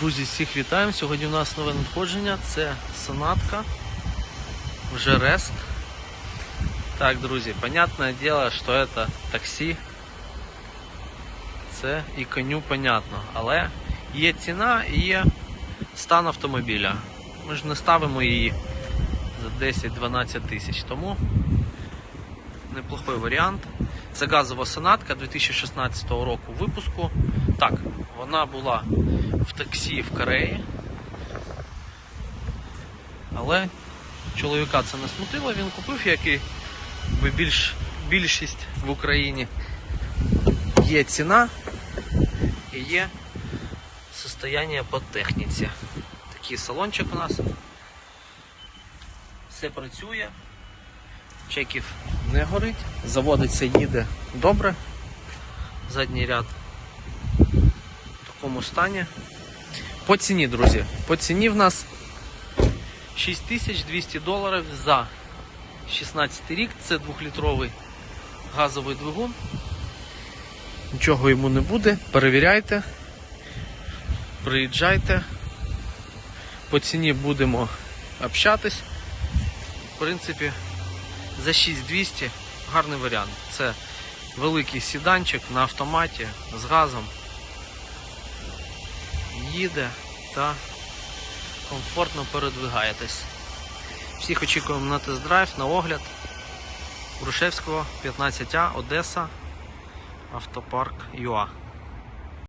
Друзі, всіх вітаємо. Сьогодні у нас нове надходження. Це сонатка. Вже рест. Так, друзі, понятне діло, що це таксі. Це і коню понятно. Але є ціна і є стан автомобіля. Ми ж не ставимо її за 10-12 тисяч. Тому неплохой варіант. Це газова сонатка 2016 року випуску. Так, вона була в таксі в Кореї. Але чоловіка це не смутило, він купив, як і більш, більшість в Україні. Є ціна і є состояние по техніці. Такий салончик у нас. Все працює, чеків не горить, заводиться, їде добре. Задній ряд такому стані. По ціні, друзі, по ціні в нас 6200 доларів за 16 рік. Це 2-літровий газовий двигун. Нічого йому не буде. Перевіряйте, приїжджайте. По ціні будемо общатись. В принципі, за 6200 гарний варіант. Це великий сіданчик на автоматі з газом. Їде та комфортно передвигаєтесь. Всіх очікуємо на тест-драйв, на огляд. Грушевського, 15А, Одеса, автопарк ЮА.